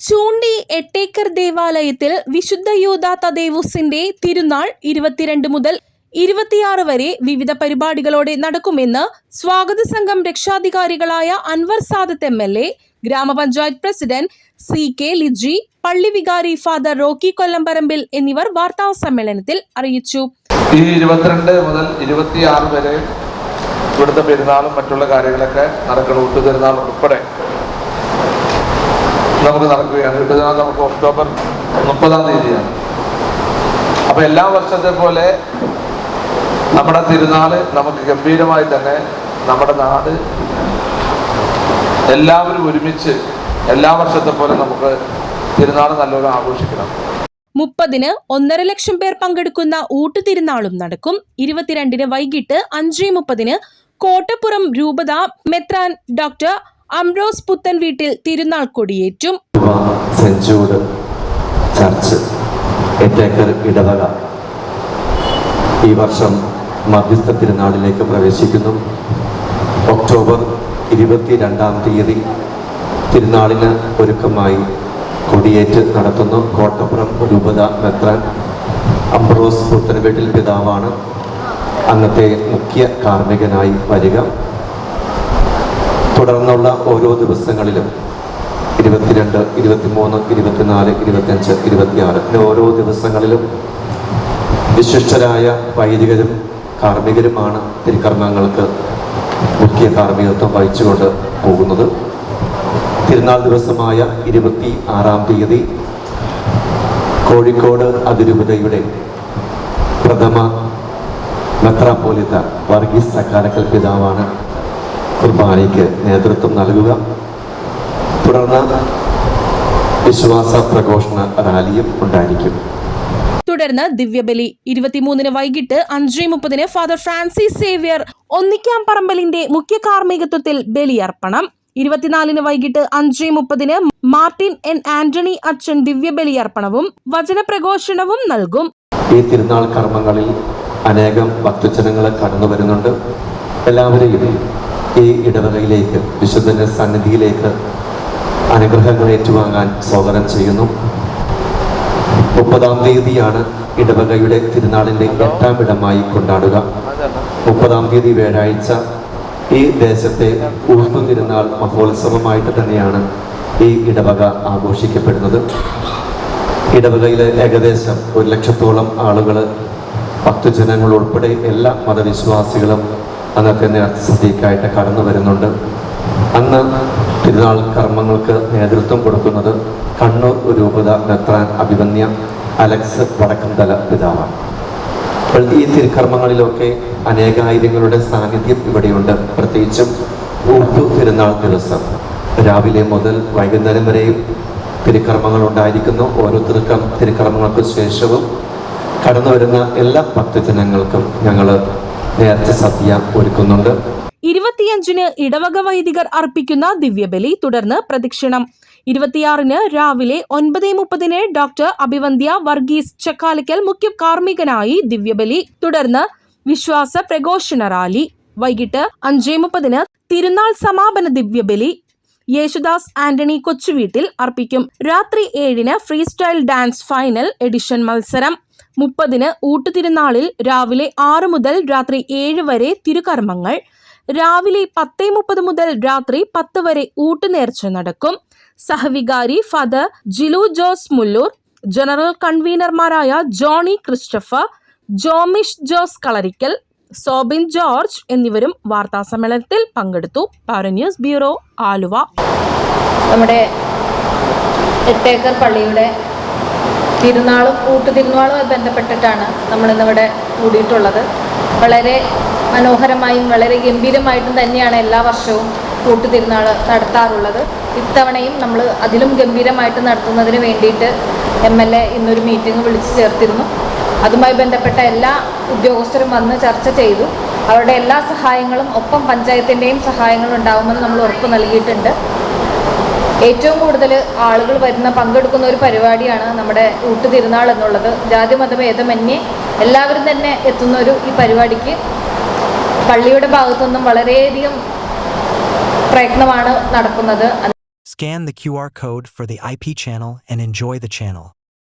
ചൂണ്ടി എട്ടേക്കർ ദേവാലയത്തിൽ വിശുദ്ധ യൂദാ തദേവുസിന്റെ തിരുനാൾ ഇരുപത്തിരണ്ട് മുതൽ ഇരുപത്തിയാറ് വരെ വിവിധ പരിപാടികളോടെ നടക്കുമെന്ന് സ്വാഗത സംഘം രക്ഷാധികാരികളായ Anwar Sadath M L A ഗ്രാമപഞ്ചായത്ത് പ്രസിഡന്റ് സി കെ ലിജി പള്ളി വികാരി ഫാദർ റോക്കി കൊല്ലംപറമ്പിൽ എന്നിവർ വാർത്താ സമ്മേളനത്തിൽ അറിയിച്ചു. ഈ ഇരുപത്തിരണ്ട് മുതൽ ഇരുപത്തിയാറ് വരെ ഇവിടുത്തെ പെരുന്നാളും മറ്റുള്ള കാര്യങ്ങളൊക്കെ നടക്കണം ഊട്ടു ഉൾപ്പെടെ നമുക്ക് നടക്കുകയാണ്. വിഭജനം നമുക്ക് ഒക്ടോബർ മുപ്പതാം തീയതിയാണ്. അപ്പൊ എല്ലാ വർഷത്തെ പോലെ നമ്മുടെ തിരുനാൾ നമുക്ക് ഗംഭീരമായി തന്നെ നമ്മുടെ നാട് എല്ലാവരും ഒരുമിച്ച് എല്ലാ വർഷത്തെ പോലെ നമുക്ക് തിരുനാൾ നല്ലോണം ആഘോഷിക്കണം. മുപ്പതിന് ഒന്നര ലക്ഷം പേർ പങ്കെടുക്കുന്ന ഊട്ടുതിരുനാളും നടക്കും. ഇരുപത്തിരണ്ടിന് വൈകിട്ട് അഞ്ച് മുപ്പതിന് കോട്ടപ്പുറം രൂപത മെത്രാൻ ഡോക്ടർ അംബ്രോസ് പുത്തൻ വീട്ടിൽ തിരുനാൾ കൊടിയേറ്റും. ജൂഡ് ചർച്ച് എട്ടേക്കർ ഇടവക. ഈ വർഷം മധ്യസ്ഥ തിരുനാളിലേക്ക് പ്രവേശിക്കുന്നു. ഒക്ടോബർ ഇരുപത്തിരണ്ടാം തീയതി തിരുനാളിന് ഒരുക്കമായി കൊടിയേറ്റ് നടത്തുന്നു. കോട്ടപ്പുറം രൂപത മെത്രാൻ അംബ്രോസ് പുത്തൻവീട്ടിൽ പിതാവാണ്. അന്നത്തെ മുഖ്യ കാർമ്മികനായി വരിക. തുടർന്നുള്ള ഓരോ ദിവസങ്ങളിലും ഇരുപത്തിരണ്ട് ഇരുപത്തിമൂന്ന് ഇരുപത്തിനാല് ഇരുപത്തിയഞ്ച് ഇരുപത്തിയാറ് ഇങ്ങനെ ഓരോ ദിവസങ്ങളിലും വിശിഷ്ടരായ വൈദികരും കാർമ്മികരുമാണ് തിരുക്കർമ്മങ്ങൾക്ക് മുഖ്യ കാർമ്മികത്വം വഹിച്ചുകൊണ്ട് പോകുന്നത്. തിരുനാൾ ദിവസമായ ഇരുപത്തി ആറാം തീയതി കോഴിക്കോട് അതിരൂപതയുടെ പ്രഥമ മെത്രാപ്പോലിത്ത വർഗീസ് സക്കാരക്കൽ പിതാവാണ് കുർബാനയ്ക്ക് നേതൃത്വം നൽകുക. തുടർന്ന് വിശ്വാസ പ്രഘോഷണ റാലിയും ഉണ്ടായിരിക്കും. തുടർന്ന് ദിവ്യബലി ഇരുപത്തിമൂന്നിന് വൈകിട്ട് അഞ്ച് മുപ്പതിന് ഫാദർ ഫ്രാൻസിസ് സേവ്യർ ഒന്നിക്കാം പറമ്പലിന്റെ മുഖ്യ കാർമ്മികത്വത്തിൽ ബലിയർപ്പണം. ഇരുപത്തിനാലിന് വൈകിട്ട് അഞ്ച് മുപ്പതിന് മാർട്ടിൻ എൻ ആന്റണി അച്ഛൻ ദിവ്യബലിയർപ്പണവും വചനപ്രഘോഷണവും നൽകും. ഈ തിരുനാൾ കർമ്മങ്ങളിൽ അനേകം ഭക്തജനങ്ങൾ കടന്നു വരുന്നുണ്ട് എല്ലാവരെയും ഈ ഇടവകയിലേക്ക് വിശുദ്ധന്റെ സന്നിധിയിലേക്ക് അനുഗ്രഹങ്ങൾ ഏറ്റുവാങ്ങാൻ സ്വാഗതം ചെയ്യുന്നു. മുപ്പതാം തീയതിയാണ് ഇടവകയുടെ തിരുനാളിന്റെ എട്ടാം ഇടമായി കൊണ്ടാടുക. മുപ്പതാം തീയതി വ്യാഴാഴ്ച ഈ ദേശത്തെ ഊർത്തു തിരുനാൾ മഹോത്സവമായിട്ട് തന്നെയാണ് ഈ ഇടവക ആഘോഷിക്കപ്പെടുന്നത്. ഇടവകയിലെ ഏകദേശം ഒരു ലക്ഷത്തോളം ആളുകൾ ഭക്തജനങ്ങൾ ഉൾപ്പെടെ എല്ലാ മതവിശ്വാസികളും അന്നത്തെ നേർച്ചസദ്യക്കായിട്ട് കടന്നു വരുന്നുണ്ട്. അന്ന് തിരുനാൾ കർമ്മങ്ങൾക്ക് നേതൃത്വം കൊടുക്കുന്നത് കണ്ണൂർ രൂപത മെത്രാൻ അഭിമന്യ അലക്സ് വടക്കന്തല പിതാവാണ്. ഈ തിരുക്കർമ്മങ്ങളിലൊക്കെ അനേകായിരങ്ങളുടെ സാന്നിധ്യം ഇവിടെയുണ്ട്. പ്രത്യേകിച്ചും ഊട്ടു തിരുനാൾ ദിവസം. രാവിലെ മുതൽ വൈകുന്നേരം വരെയും തിരുക്കർമ്മങ്ങൾ ഉണ്ടായിരിക്കുന്നു. ഓരോ ഓരോരുത്തർക്കും തിരുക്കർമ്മങ്ങൾക്ക് ശേഷവും കടന്നു വരുന്ന എല്ലാ ഭക്തജനങ്ങൾക്കും ഞങ്ങൾ നേരത്തെ സദ്യ ഒരുക്കുന്നുണ്ട്. ഇരുപത്തിയഞ്ചിന് ഇടവക വൈദികർ അർപ്പിക്കുന്ന ദിവ്യബലി തുടർന്ന് പ്രദക്ഷിണം ഇരുപത്തിയാറിന് രാവിലെ ഒൻപത് മുപ്പതിന് ഡോക്ടർ അഭിവന്ധ്യ വർഗീസ് ചക്കാലിക്കൽ മുഖ്യ കാർമ്മികനായി ദിവ്യബലി. തുടർന്ന് വിശ്വാസ പ്രഘോഷണ റാലി. വൈകിട്ട് അഞ്ചേ മുപ്പതിന് തിരുനാൾ സമാപന ദിവ്യബലി. യേശുദാസ് ആന്റണി കൊച്ചുവീട്ടിൽ അർപ്പിക്കും. രാത്രി ഏഴിന് free style dance final edition മത്സരം. മുപ്പതിന് ഊട്ടുതിരുനാളിൽ രാവിലെ ആറ് മുതൽ രാത്രി ഏഴ് വരെ തിരുകർമ്മങ്ങൾ. രാവിലെ പത്തേ മുപ്പത് മുതൽ രാത്രി പത്ത് വരെ ഊട്ടുനേർച്ച നടക്കും. സഹവികാരി ഫാദർ ജിലു ജോസ് മുല്ലൂർ ജനറൽ കൺവീനർമാരായ ജോണി ക്രിസ്റ്റഫർ ജോമിഷ് ജോസ് കളരിക്കൽ സോബിൻ ജോർജ് എന്നിവരും വാർത്താസമ്മേളനത്തിൽ പങ്കെടുത്തു. Para news bureau Aluva. നമ്മുടെ എട്ടേക്കർ പള്ളിയുടെ തിരുനാളും കൂട്ടുതിരുനാളുമായി ബന്ധപ്പെട്ടിട്ടാണ് നമ്മൾ നമ്മളിന്നിവിടെ കൂടിയിട്ടുള്ളത്. വളരെ മനോഹരമായും വളരെ ഗംഭീരമായിട്ടും തന്നെയാണ് എല്ലാ വർഷവും കൂട്ടുതിരുന്നാൾ നടത്താറുള്ളത്. ഇത്തവണയും നമ്മൾ അതിലും ഗംഭീരമായിട്ട് നടത്തുന്നതിന് വേണ്ടിയിട്ട് എം എൽ എ ഇന്നൊരു മീറ്റിംഗ് വിളിച്ചു ചേർത്തിരുന്നു. അതുമായി ബന്ധപ്പെട്ട എല്ലാ ഉദ്യോഗസ്ഥരും വന്ന് ചർച്ച ചെയ്തു. അവരുടെ എല്ലാ സഹായങ്ങളും ഒപ്പം പഞ്ചായത്തിന്റെയും സഹായങ്ങളും ഉണ്ടാകുമെന്ന് നമ്മൾ ഉറപ്പ് നൽകിയിട്ടുണ്ട്. ഏറ്റവും കൂടുതൽ ആളുകൾ വരുന്ന പങ്കെടുക്കുന്ന ഒരു പരിപാടിയാണ് നമ്മുടെ ഊട്ട് തിരുനാൾ എന്നുള്ളത്. ജാതി മതഭേദമന്യേ എല്ലാവരും തന്നെ എത്തുന്ന ഒരു ഈ പരിപാടിക്ക് പള്ളിയുടെ ഭാഗത്തുനിന്നും വളരെയധികം പ്രയത്നമാണ് നടക്കുന്നത്. Scan the QR code for the IP channel and enjoy the channel.